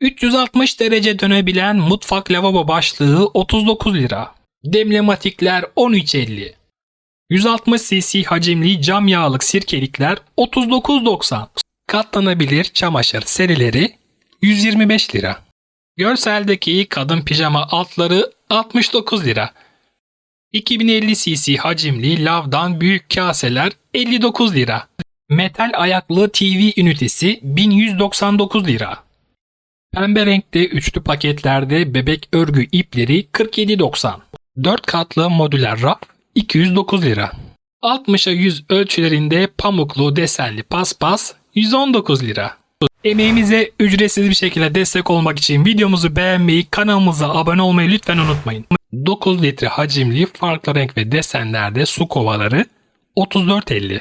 360 derece dönebilen mutfak lavabo başlığı 39 lira. Demlematikler 13.50. 160 cc hacimli cam yağlık sirkelikler 39.90. Katlanabilir çamaşır serileri 125 lira. Görseldeki kadın pijama altları 69 lira. 2050 cc hacimli lavdan büyük kaseler 59 lira. Metal ayaklı TV ünitesi 1199 lira. Pembe renkte üçlü paketlerde bebek örgü ipleri 47.90. 4 katlı modüler raf 209 lira. 60'a 100 ölçülerinde pamuklu desenli paspas 119 lira. Emeğimize ücretsiz bir şekilde destek olmak için videomuzu beğenmeyi, kanalımıza abone olmayı lütfen unutmayın. 9 litre hacimli farklı renk ve desenlerde su kovaları 34.50.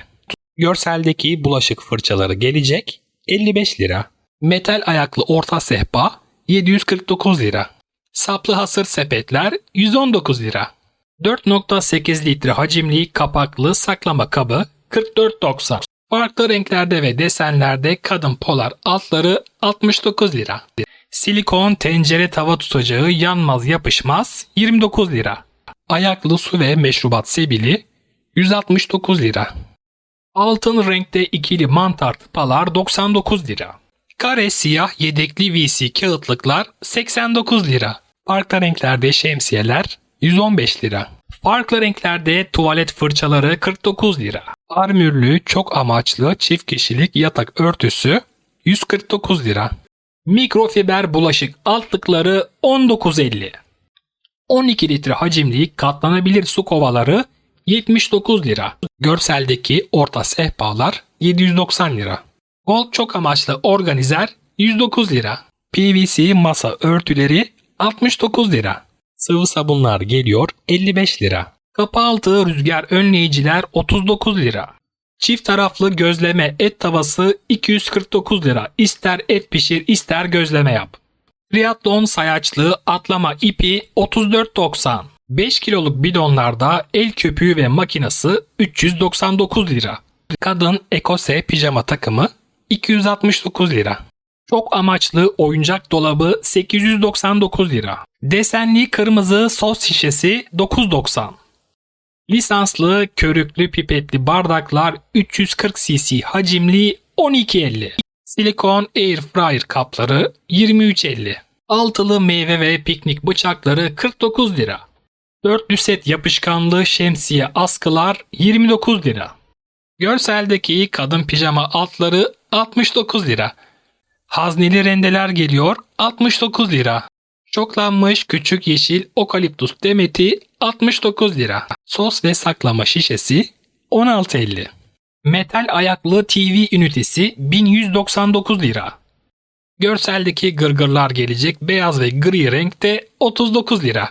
Görseldeki bulaşık fırçaları gelecek 55 lira. Metal ayaklı orta sehpa 749 lira. Saplı hasır sepetler 119 lira. 4.8 litre hacimli kapaklı saklama kabı 44.90. Farklı renklerde ve desenlerde kadın polar altları 69 lira. Silikon tencere tava tutacağı yanmaz yapışmaz 29 lira. Ayaklı su ve meşrubat sebili 169 lira. Altın renkte ikili mantar tıpalar 99 lira. Kare siyah yedekli VC kağıtlıklar 89 lira. Farklı renklerde şemsiyeler 115 lira. Farklı renklerde tuvalet fırçaları 49 lira. Armürlü çok amaçlı çift kişilik yatak örtüsü 149 lira. Mikrofiber bulaşık altlıkları 19.50. 12 litre hacimli katlanabilir su kovaları 79 lira. Görseldeki orta sehpalar 790 lira. Gold çok amaçlı organizer 109 lira. PVC masa örtüleri 69 lira. Sıvı sabunlar geliyor 55 lira. Kapı altı rüzgar önleyiciler 39 lira. Çift taraflı gözleme et tavası 249 lira. İster et pişir ister gözleme yap. Triathlon sayaçlı atlama ipi 34.90. 5 kiloluk bidonlarda el köpüğü ve makinası 399 lira. Kadın ekose pijama takımı 269 lira. Çok amaçlı oyuncak dolabı 899 lira. Desenli kırmızı sos şişesi 9.90. Lisanslı körüklü pipetli bardaklar 340 cc hacimli 12.50. Silikon air fryer kapları 23.50. Altılı meyve ve piknik bıçakları 49 lira. Dörtlü set yapışkanlı şemsiye askılar 29 lira. Görseldeki kadın pijama altları 69 lira. Hazneli rendeler geliyor 69 lira. Çoklanmış küçük yeşil okaliptus demeti 69 lira. Sos ve saklama şişesi 16.50. Metal ayaklı TV ünitesi 1199 lira. Görseldeki gırgırlar gelecek beyaz ve gri renkte 39 lira.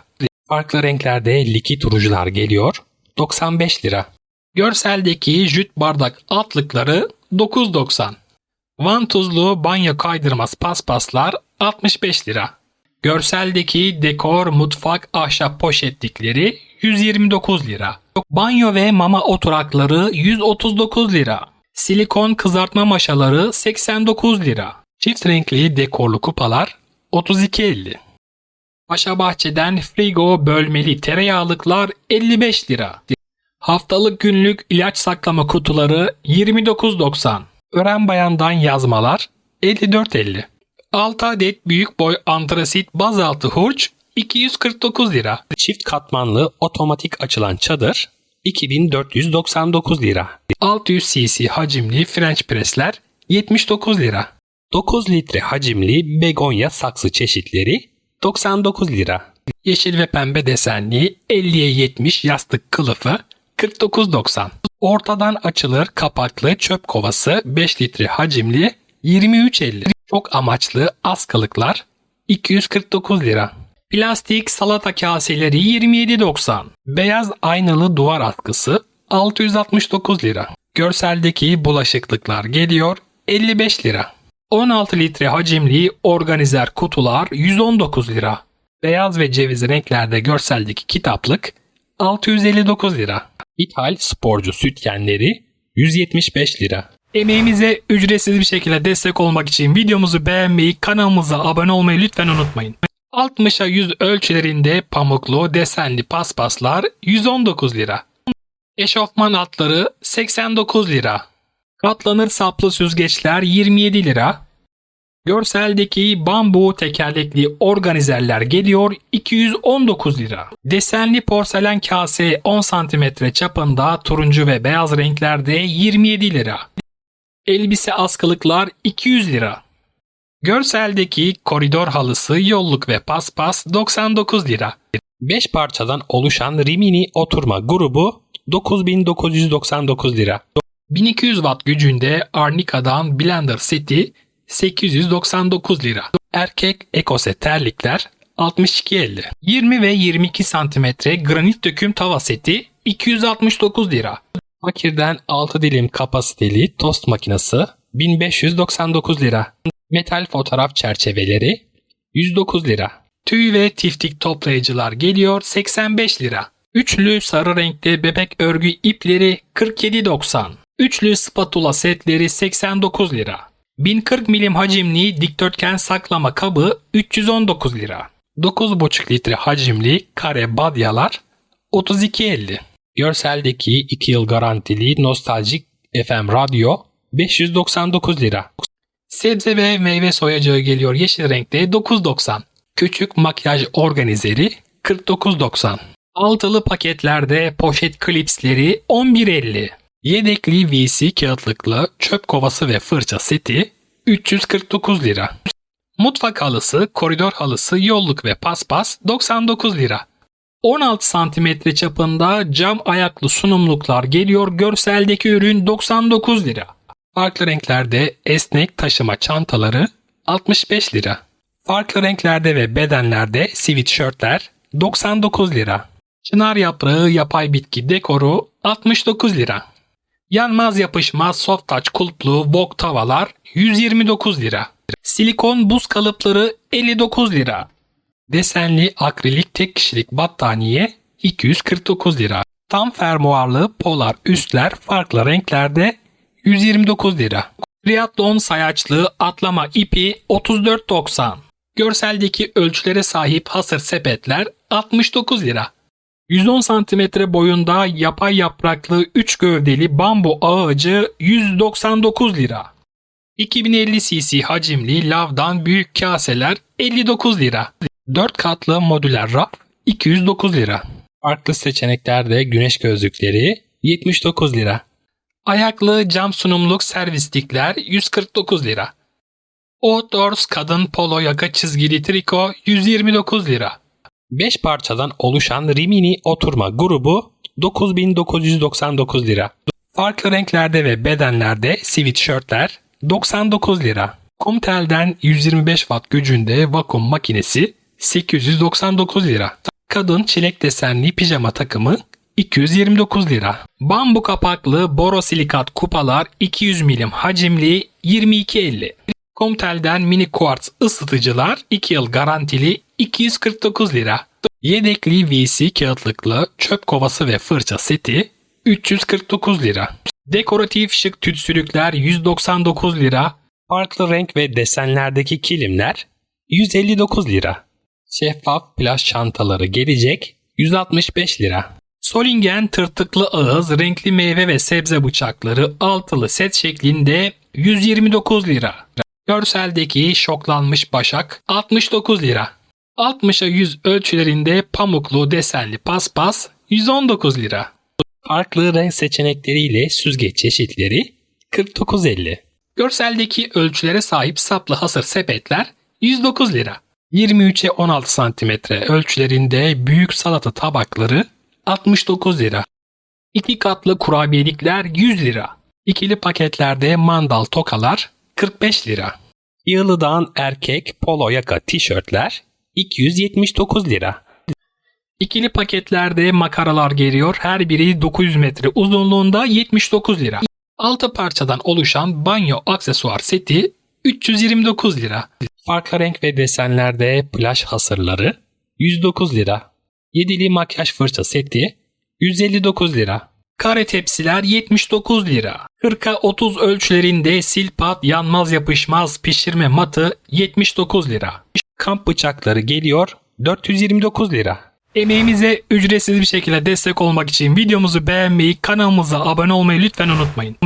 Farklı renklerde likit rujular geliyor 95 lira. Görseldeki jüt bardak altlıkları 9.90. Vantuzlu banyo kaydırmaz paspaslar 65 lira. Görseldeki dekor mutfak ahşap poşetlikleri 129 lira. Banyo ve mama oturakları 139 lira. Silikon kızartma maşaları 89 lira. Çift renkli dekorlu kupalar 32.50. Paşa Bahçe'den frigo bölmeli tereyağlıklar 55 lira. Haftalık günlük ilaç saklama kutuları 29.90. Ören bayandan yazmalar 54.50. 6 adet büyük boy antrasit bazaltı hurç 249 lira. Çift katmanlı otomatik açılan çadır 2499 lira. 600 cc hacimli French pressler 79 lira. 9 litre hacimli begonya saksı çeşitleri 99 lira. Yeşil ve pembe desenli 50'ye 70 yastık kılıfı 49.90. Ortadan açılır kapaklı çöp kovası 5 litre hacimli 23.50. Çok amaçlı askılıklar 249 lira. Plastik salata kaseleri 27.90. Beyaz aynalı duvar askısı 669 lira. Görseldeki bulaşıklıklar geliyor 55 lira. 16 litre hacimli organizer kutular 119 lira. Beyaz ve ceviz renklerde görseldeki kitaplık 659 lira. İthal sporcu sütyenleri 175 lira. Emeğimize ücretsiz bir şekilde destek olmak için videomuzu beğenmeyi, kanalımıza abone olmayı lütfen unutmayın. 60'a 100 ölçülerinde pamuklu desenli paspaslar 119 lira. Eşofman atları 89 lira. Katlanır saplı süzgeçler 27 lira. Görseldeki bambu tekerlekli organizerler geliyor 219 lira. Desenli porselen kase 10 cm çapında turuncu ve beyaz renklerde 27 lira. Elbise askılıklar 200 lira. Görseldeki koridor halısı, yolluk ve paspas 99 lira. 5 parçadan oluşan Rimini oturma grubu 9999 lira. 1200 watt gücünde Arnica'dan Blender seti 899 lira. Erkek ekose terlikler 62.50. 20 ve 22 cm granit döküm tava seti 269 lira. Fakirden 6 dilim kapasiteli tost makinesi 1599 lira. Metal fotoğraf çerçeveleri 109 lira. Tüy ve tiftik toplayıcılar geliyor 85 lira. Üçlü sarı renkli bebek örgü ipleri 47.90. Üçlü spatula setleri 89 lira. 1040 milim hacimli dikdörtgen saklama kabı 319 lira. 9,5 litre hacimli kare badyalar 32.50. Görseldeki 2 yıl garantili nostaljik FM radyo 599 lira. Sebze ve meyve soyacağı geliyor yeşil renkte 9.90. Küçük makyaj organizeri 49.90. Altılı paketlerde poşet klipsleri 11.50. Yedekli VC kağıtlıklı çöp kovası ve fırça seti 349 lira. Mutfak halısı, koridor halısı, yolluk ve paspas 99 lira. 16 santimetre çapında cam ayaklı sunumluklar geliyor. Görseldeki ürün 99 lira. Farklı renklerde esnek taşıma çantaları 65 lira. Farklı renklerde ve bedenlerde sweatshirtler 99 lira. Çınar yaprağı yapay bitki dekoru 69 lira. Yanmaz yapışmaz soft touch kulplu wok tavalar 129 lira. Silikon buz kalıpları 59 lira. Desenli akrilik tek kişilik battaniye 249 lira. Tam fermuarlı polar üstler farklı renklerde 129 lira. Triathlon sayaçlı atlama ipi 34.90. Görseldeki ölçülere sahip hasır sepetler 69 lira. 110 cm boyunda yapay yapraklı 3 gövdeli bambu ağacı 199 lira. 2050 cc hacimli lavdan büyük kaseler 59 lira. 4 katlı modüler raf 209 lira. Farklı seçeneklerde güneş gözlükleri 79 lira. Ayaklı cam sunumluk servislikler 149 lira. Outdoors kadın polo yaka çizgili triko 129 lira. 5 parçadan oluşan Rimini oturma grubu 9999 lira. Farklı renklerde ve bedenlerde sweatshirtler 99 lira. Kumtel'den 125 watt gücünde vakum makinesi 899 lira. Kadın çilek desenli pijama takımı 229 lira. Bambu kapaklı borosilikat kupalar 200 milim hacimli 22.50. Comtel'den mini quartz ısıtıcılar 2 yıl garantili 249 lira. Yedekli VC kağıtlıklı çöp kovası ve fırça seti 349 lira. Dekoratif şık tütsülükler 199 lira. Farklı renk ve desenlerdeki kilimler 159 lira. Şeffaf plaj çantaları gelecek 165 lira. Solingen tırtıklı ağız renkli meyve ve sebze bıçakları altılı set şeklinde 129 lira. Görseldeki şoklanmış başak 69 lira. 60'a 100 ölçülerinde pamuklu desenli paspas 119 lira. Farklı renk seçenekleriyle süzgeç çeşitleri 49.50. Görseldeki ölçülere sahip saplı hasır sepetler 109 lira. 23'e 16 cm ölçülerinde büyük salata tabakları 69 lira. İki katlı kurabiyelikler 100 lira. İkili paketlerde mandal tokalar 45 lira. Yığılıdan erkek polo yaka tişörtler 279 lira. İkili paketlerde makaralar geliyor. Her biri 900 metre uzunluğunda 79 lira. 6 parçadan oluşan banyo aksesuar seti 329 lira. Farklı renk ve desenlerde plaj hasırları 109 lira. Yedili makyaj fırça seti 159 lira. Kare tepsiler 79 lira. 40'a 30 ölçülerinde silpat yanmaz yapışmaz pişirme matı 79 lira. Kamp bıçakları geliyor 429 lira. Emeğimize ücretsiz bir şekilde destek olmak için videomuzu beğenmeyi, kanalımıza abone olmayı lütfen unutmayın.